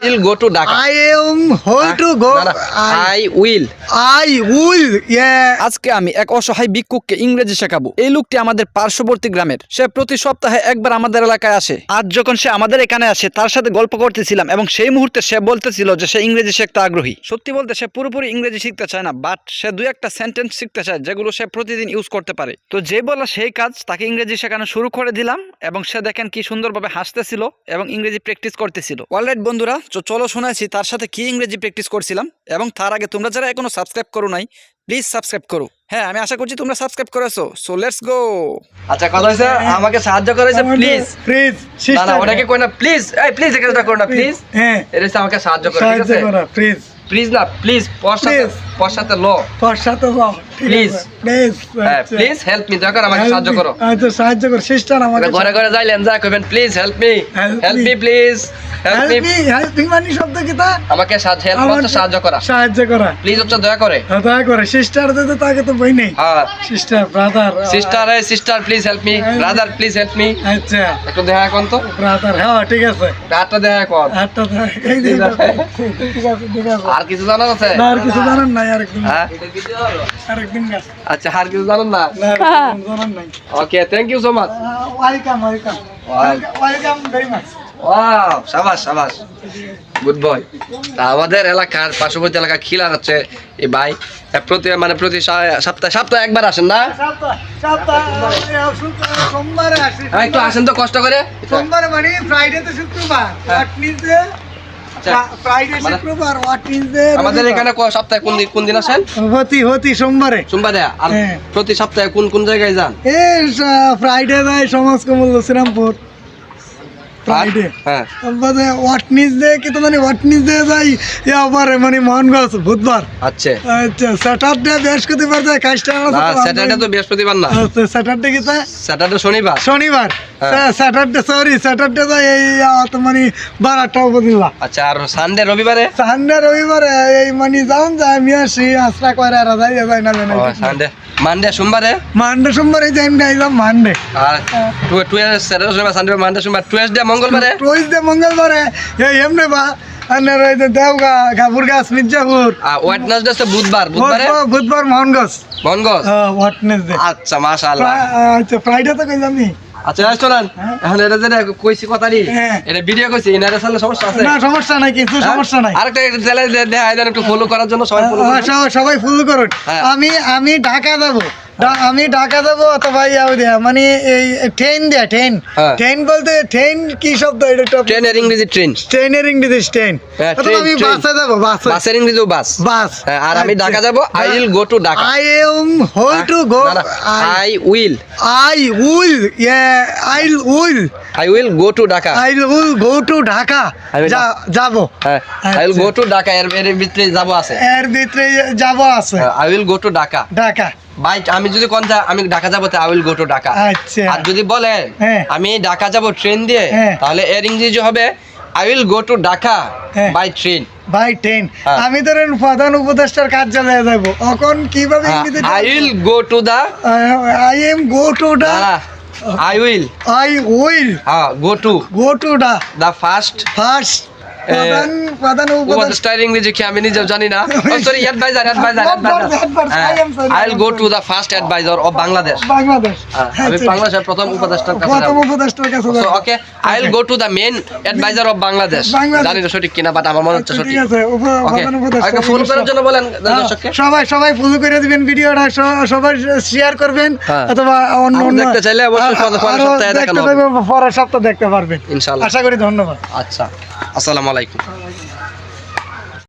will go to Dhaka. I am whole to go. না, I, I will. I will. Yeah. আজকে আমি এক অসহায় ভিক্ষুককে ইংরেজি শেখাবো এই লোকটি আমাদের পার্শ্ববর্তী গ্রামের সে প্রতি সপ্তাহে একবার আমাদের এলাকায় আসে আজ যখন সে আমাদের এখানে আসে তার সাথে গল্প করতেছিলাম এবং সেই মুহূর্তে সে বলতেছিল যে সে ইংরেজি শিখতে আগ্রহী সত্যি বলতে সে পুরোপুরি ইংরেজি শিখতে চায় না বাট সে দুই একটা সেন্টেন্স শিখতে চায় যেগুলো সে প্রতিদিন ইউজ করতে পারে তো যে বলা সেই কাজ তাকে ইংরেজি শেখানো শুরু করে দিলাম এবং সে দেখেন কি সুন্দরভাবে হাসতেছিল এবং ইংরেজি প্র্যাকটিস করতেছিল অলরাইট বন্ধুরা তো চলো শোনাইছি তার সাথে কি ইংরেজি প্র্যাকটিস করছিলাম এবং তার আগে তোমরা যারা এখনও সাবস্ক্রাইব করো নাই প্লিজ সাবস্ক্রাইব করো। হ্যাঁ আমি আশা করছি তোমরা সাবস্ক্রাইব করেছ সো লেটস গো আচ্ছা কথা হয়েছে আমাকে সাহায্য করেছে প্লিজ Please. না না ওটাকে কই না প্লিজ এই প্লিজ এখানে করো না প্লিজ হ্যাঁ। এটা আমাকে সাহায্য করে ঠিক সাহায্য আছে? প্লিজ প্লিজ না প্লিজ সাথে Please. পর সাথে ল প্লিজ হ্যাঁ প্লিজ হেল্প মি দয়া করে আমাকে সাহায্য করো। আচ্ছা সাহায্য করো সিস্টার আমাকে ঘরে ঘরে যাইলেন যা কইবেন please help me help me please help me help me মানে শব্দ কি তা? আমাকে সাহায্য হেল্প করতে সাহায্য করা। সাহায্য করা। প্লিজ হচ্ছে দয়া করে। হ্যাঁ, দয়া করে। সিস্টার তো তাকে তো বই নেই। হ্যাঁ। সিস্টার ব্রাদার সিস্টার এই sister please help me brother please help me আচ্ছা। একটু দেখা এখন তো। ব্রাদার হ্যাঁ ঠিক আছে। হাতটা দেখা তো- এই যে- ঠিক আছে। ঠিক আছে আর কিছু জানা আছে? না আর কিছু জানেন নাই আরেকদিন হ্যাঁ। আরেকদিন গা। আচ্ছা আর কিছু জানেন না? না আরেকদিন জানেন নাই। Okay thank you so much welcome welcome welcome very much wow সাবাস সাবাস। গুড বয় আমাদের এলাকার পার্শ্ববর্তী এলাকা খিলা হচ্ছে এই ভাই। প্রতি মানে প্রতি সপ্তাহে সপ্তাহে একবার আসেন না? সপ্তাহ সপ্তাহ সোমবারে আসি। হ্যাঁ, একটু আসেন তো কষ্ট করে। সোমবার মানে ফ্রাইডে তো শুক্রবার। আমাদের এখানে সপ্তাহে কোন দিন কোন দিন আসেন? হতি হতি সোমবারে। সোমবারে আর হ্যাঁ। প্রতি সপ্তাহে কোন কোন জায়গায় যান? এ ফ্রাইডে যায় সমাজ কমল শ্রীরামপুর। কি তো মানে দে যাই আবার মানে মোহনগঞ্জ বুধবার। আচ্ছা। আচ্ছা স্যাটারডে বৃহস্পতিবার যায় কাজটা স্যাটারডে তো বৃহস্পতিবার না। স্যাটারডে কি স্যাটারডে শনিবার। শনিবার। স্যাটারডে সরি স্যাটারডে যায় এই মানে বারোটা উপদিল্লা আচ্ছা আর সানডে রবিবারে? সানডে রবিবারে এই মানে যাওন যায় আমি আসি আশ্রা করে আর যাই যায় না সানডে মানডে সোমবারে? মানডে সোমবারে যাই গাইলাম মানডে। আর টুয়েলভ স্যাটারডে সোমবার সানডে মানডে সোমবার। টুয়েসডে মঙ্গলবারে? টুইসডে মঙ্গলবারে। এই এমনি বা আনের ওই যে দেওগা গাপুর গাছ মির্জাপুর। আর ওয়েডনেসডে হচ্ছে বুধবার। বুধবারে? বুধবার- বুধবার মোহনগঞ্জ। মনগঞ্জ ওয়াটনেসডে আচ্ছা মাশাআল্লাহ। আচ্ছা ফ্রাইডে তো কইলাম নি আচ্ছা রেস্টুরেন্ট এখন এটা যেটা কইছি কথা নি হ্যাঁ। এটা ভিডিও কইছি ইনারে সালে সমস্যা আছে? না সমস্যা নাই কিছু হ্যাঁ? সমস্যা নাই। আরেকটা জেলে দেখা একটু ফলো করার জন্য সবাই ফলো সবাই ফুল করুন। হ্যাঁ। আমি আমি ঢাকা যাব। আমি ঢাকা যাব অথবা ইয়াও দেয়া। মানে এই ট্রেন দেয়া ট্রেন। ট্রেন বলতে ট্রেন কি শব্দ? এটা ট্রেনের ইংরেজি ট্রেন ট্রেনের ইংরেজি ট্রেন হ্যাঁ, আমি। বাসে যাব বাসে। বাসের ইংরেজি বাস। বাস। হ্যাঁ, আর আমি ঢাকা যাব I will go to Dhaka I am whole to go I will I will I will I will go to Dhaka I will go to Dhaka যাব। I will go to Dhaka এর ভিতরে যাব আছে। এর ভিতরে যাব আছে। I will go to Dhaka Dhaka ভাই আমি যদি কোন আমি ঢাকা যাব I will go to Dhaka আচ্ছা আর যদি বলেন হ্যাঁ। আমি ঢাকা যাব ট্রেন দিয়ে হ্যাঁ। তাহলে এর ইংরেজি হবে I will go to Dhaka. By train by train. আমি ধরেন প্রধান উপদেষ্টার কার্যালয়ে যাব এখন কীভাবে I will go to the I am go to the I will I will হ্যাঁ go to go to the the first first প্রধান প্রধান উপদেষ্টা উপদেষ্টার ইংরেজি কি আমি নিজেও জানি না? Sorry adviser adviser Advisor, advisor, I am sorry, I will go to the first adviser of Bangladesh Bangladesh হ্যাঁ, আমি। বাংলাদেশের প্রথম উপদেষ্টার কাছে প্রথম উপদেষ্টার কাছে okay I will go to the main adviser of Bangladesh Bangladesh. জানি না সঠিক কিনা বাট আমার মনে হচ্ছে সঠিক। ঠিক আছে উপ- ওকে প্রধান উপদেষ্টা আগে ফোন করার জন্য বলেন দর্শককে। হ্যাঁ, সবাই সবাই ফলো করে দিবেন ভিডিওটা সবাই শেয়ার করবেন হ্যাঁ। অথবা অন্য অন্য দেখতে চাইলে অবশ্যই পরের সপ্তাহে দেখতে দেখানো হবে। পারবেন, পরের সপ্তাহ দেখতে পারবেন। ইনশাআল্লাহ আশা করি ধন্যবাদ। আচ্ছা আসসালামু আলাইকুম